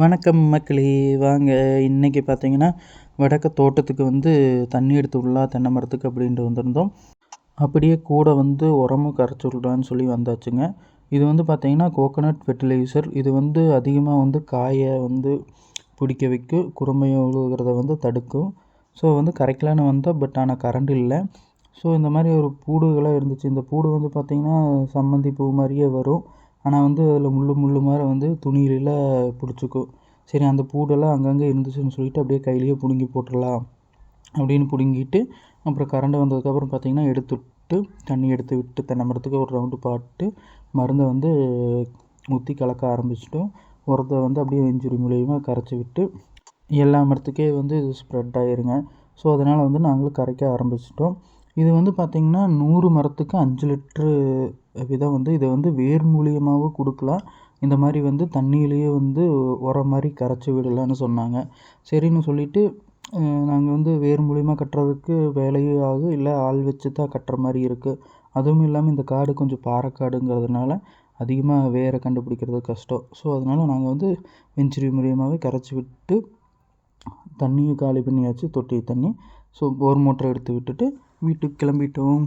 வணக்கம் மக்களே. வாங்க இன்றைக்கி பார்த்தீங்கன்னா வடக்க தோட்டத்துக்கு வந்து தண்ணி எடுத்து உள்ளா தென்னை மரத்துக்கு அப்படின்ட்டு வந்திருந்தோம். அப்படியே கூட வந்து உரமும் கரைச்சி விடலான்னு சொல்லி வந்தாச்சுங்க. இது வந்து பார்த்திங்கன்னா கோகோனட் ஃபெர்டிலைசர் இது வந்து அதிகமாக வந்து காயை வந்து பிடிக்க வைக்கும். குறுமையை உழுகிறத வந்து தடுக்கும். ஸோ வந்து கரைக்கலான்னு வந்தோம் பட் ஆனால் கரண்ட் இல்லை. ஸோ இந்த மாதிரி ஒரு பூடுகளாக இருந்துச்சு. இந்த பூடு வந்து பார்த்திங்கன்னா சம்மந்தி பூ மாதிரியே வரும். ஆனால் வந்து அதில் முள்ளு முள்ளு மாதிரி வந்து துணியில பிடிச்சிக்கும். சரி அந்த பூடெல்லாம் அங்கங்கே இருந்துச்சுன்னு சொல்லிட்டு அப்படியே கையிலேயே பிடுங்கி போட்டுடலாம் அப்படின்னு பிடுங்கிட்டு அப்புறம் கரண்டு வந்ததுக்கப்புறம் பார்த்திங்கன்னா எடுத்து விட்டு தண்ணி எடுத்து விட்டு தென்னை மரத்துக்கு ஒரு ரவுண்டு பாட்டு மருந்தை வந்து ஊற்றி கலக்க ஆரம்பிச்சிட்டோம். உரத்தை வந்து அப்படியே வெஞ்சுரி மூலியமாக கரைச்சி விட்டு எல்லா மரத்துக்கே வந்து இது ஸ்ப்ரெட் ஆயிருங்க. ஸோ அதனால் வந்து நாங்களும் கரைக்க ஆரம்பிச்சிட்டோம். இது வந்து பார்த்திங்கன்னா நூறு மரத்துக்கு அஞ்சு லிட்ரு விதம் வந்து இதை வந்து வேர் மூலியமாகவும் கொடுக்கலாம். இந்த மாதிரி வந்து தண்ணியிலேயே வந்து உரம் மாதிரி கரைச்சி விடலான்னு சொன்னாங்க. சரின்னு சொல்லிவிட்டு நாங்கள் வந்து வேர் மூலியமாக கட்டுறதுக்கு வேலையும் ஆகும் இல்லை ஆள் வச்சு தான் கட்டுற மாதிரி இருக்குது அதுவும் இல்லாமல் இந்த காடு கொஞ்சம் பாறைக்காடுங்கிறதுனால அதிகமாக வேரை கண்டுபிடிக்கிறது கஷ்டம். ஸோ அதனால் நாங்கள் வந்து வெஞ்சுரி மூலியமாகவே கரைச்சி விட்டு தண்ணியும் காலி பண்ணியாச்சு தொட்டி தண்ணி. ஸோ போர் மோட்டரை எடுத்து விட்டுட்டு வீட்டுக்கு கிளம்பிட்டோம்.